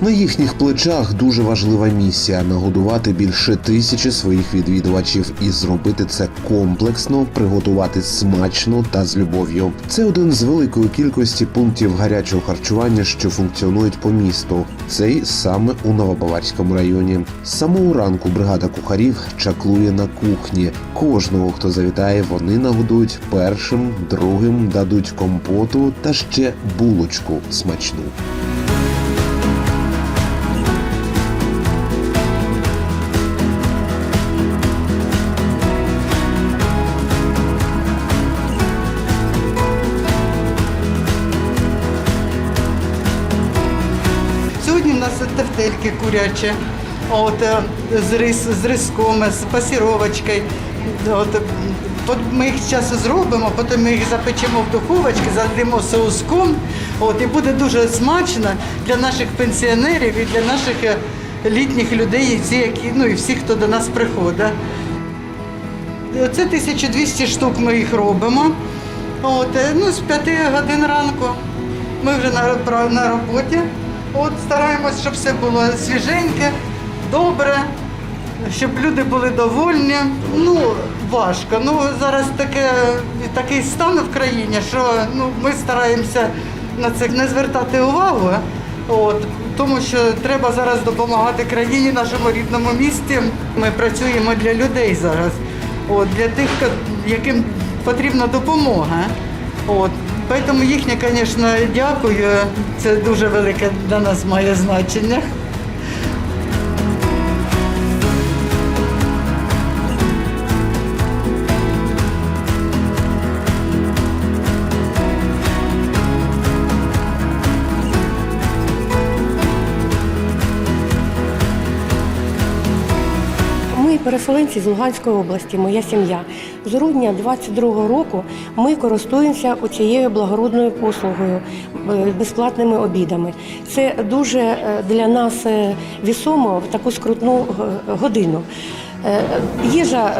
На їхніх плечах дуже важлива місія нагодувати більше тисячі своїх відвідувачів і зробити це комплексно, приготувати смачно та з любов'ю. Це один з великої кількості пунктів гарячого харчування, що функціонують по місту. Цей саме у Новобаварському районі. З самого ранку бригада кухарів чаклує на кухні. Кожного, хто завітає, вони нагодують першим, другим дадуть компоту та ще булочку смачну. Нас курячі, от, е, з, рис, з риском, з пасіровочкою. От, ми їх зараз зробимо, потім ми їх запечемо в духовочці, залимо соуском. От, і буде дуже смачно для наших пенсіонерів і для наших е, літніх людей, які, ну, і всіх, хто до нас приходить. Це 1200 штук ми їх робимо. От, е, ну, з 5 годин ранку. Ми вже на, на роботі. От, стараємось, щоб все було свіженьке, добре, щоб люди були довольні. Ну, важко. Ну, зараз таке, такий стан в країні, що ну, ми стараємося на це не звертати увагу. От, тому що треба зараз допомагати країні, нашому рідному місті. Ми працюємо для людей зараз. От, для тих, яким потрібна допомога. От. Тому їхнє, звісно, дякую. Це дуже велике для нас має значення. Переселенці з Луганської області, моя сім'я. З грудня 22-го року ми користуємося цією благородною послугою, е, безплатними обідами. Це дуже е, для нас е, вісомо в таку скрутну годину. Їжа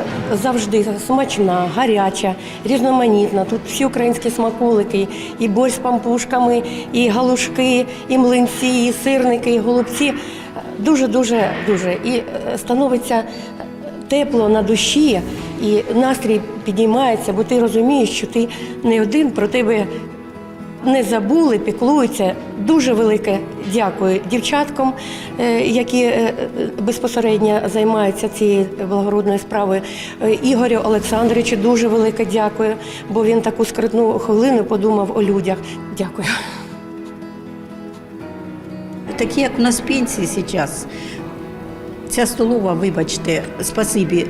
завжди смачна, гаряча, різноманітна. Тут всі українські смаколики, і борщ з пампушками, і галушки, і млинці, і сирники, і голубці. Дуже, дуже, дуже. І становиться тепло на душі, і настрій піднімається, бо ти розумієш, що ти не один про тебе не забули, піклуються. Дуже велике дякую дівчаткам, е, які е, безпосередньо займаються цією благородною справою. Е, Ігорю Олександровичу дуже велике дякую, бо він таку скритну хвилину подумав о людях. Дякую. такі, як у нас пенсії зараз. Ця столова, вибачте, спасибі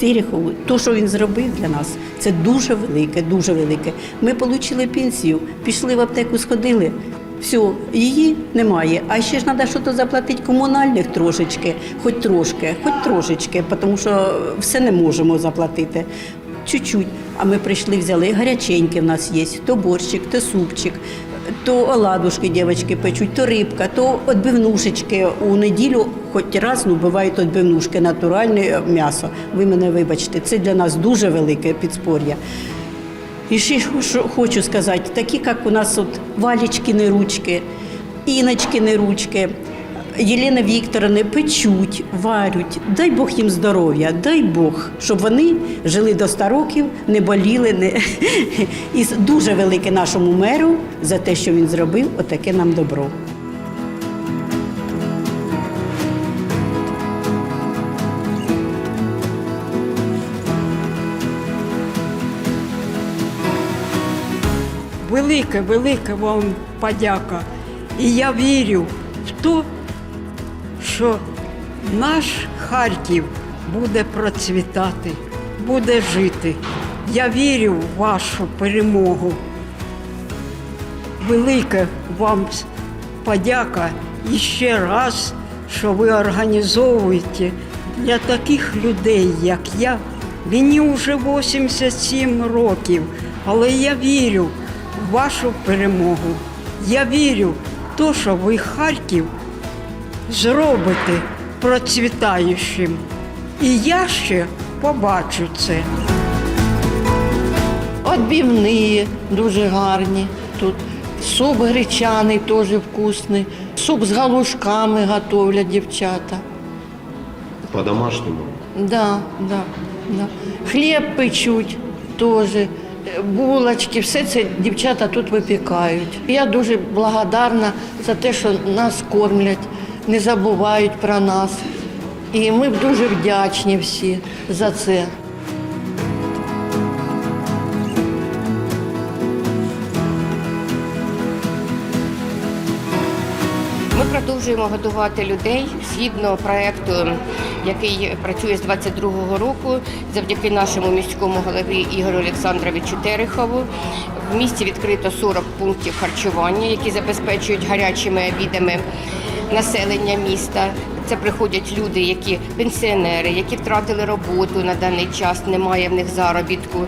Терехову, то, що він зробив для нас, це дуже велике, дуже велике. Ми отримали пенсію, пішли в аптеку, сходили. Все, її немає. А ще ж треба щось заплатити комунальних трошечки, хоч трошки, хоч трошечки, тому що все не можемо заплатити. Чуть-чуть. А ми прийшли, взяли гаряченьке в нас є, то борщик, то супчик, то оладушки дівчатки печуть, то рибка, то отбивнушечки. У неділю хоч раз ну, бувають отбивнушки, натуральне м'ясо. Ви мене вибачте, це для нас дуже велике підспор'я. І ще що хочу сказати, такі, як у нас от Валічкини ручки, іночки, не ручки, Єлена Вікторовна печуть, варють. Дай Бог їм здоров'я, дай Бог, щоб вони жили до 100 років, не боліли. Не... І дуже велике нашому меру за те, що він зробив, отаке нам добро. Велика, велика вам подяка. І я вірю в те, що наш Харків буде процвітати, буде жити. Я вірю в вашу перемогу. Велика вам подяка і ще раз, що ви організовуєте для таких людей, як я. Мені вже 87 років, але я вірю в вашу перемогу. Я вірю в те, що ви Харків зробите процвітаючим. І я ще побачу це. Отбівні дуже гарні тут. Суп гречаний теж вкусний. Суп з галушками готовлять дівчата. По-домашньому. Да, да, да. Хліб печуть теж, е, булочки, все це дівчата тут випікають. Я дуже благодарна за те, що нас кормлять, не забувають про нас. І ми дуже вдячні всі за це. Продовжуємо годувати людей згідно проекту, який працює з 22-го року, завдяки нашому міському голові Ігорю Олександровичу Терехову. В місті відкрито 40 пунктів харчування, які забезпечують гарячими обідами населення міста. Це приходять люди, які пенсіонери, які втратили роботу на даний час, немає в них заробітку.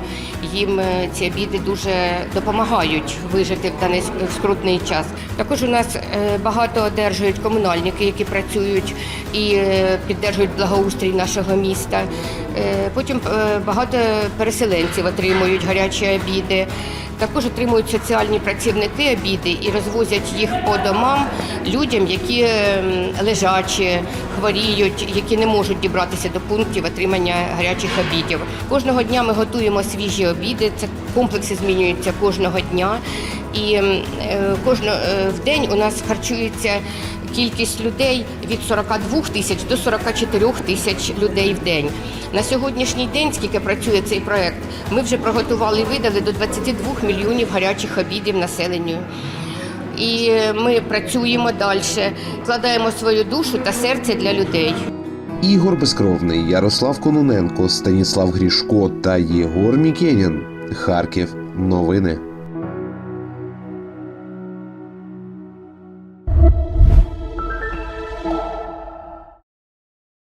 Їм е, ці обіди дуже допомагають вижити в даний скрутний час. Також у нас е, багато одержують комунальники, які працюють і е, піддержують благоустрій нашого міста. Е, Потім е, багато переселенців отримують гарячі обіди. Також отримують соціальні працівники обіди і розвозять їх по домам людям, які ем, лежачі, хворіють, які не можуть дібратися до пунктів отримання гарячих обідів. Кожного дня ми готуємо свіжі обіди. Це комплекси змінюються кожного дня. І е, кожно е, в день у нас харчується кількість людей від 42 тисяч до 44 тисяч людей в день. На сьогоднішній день, скільки працює цей проект, ми вже приготували і видали до 22 мільйонів гарячих обідів населенню. І ми працюємо далі, вкладаємо свою душу та серце для людей. Ігор Безкровний, Ярослав Кононенко, Станіслав Грішко та Єгор Мікенін. Харків. Новини.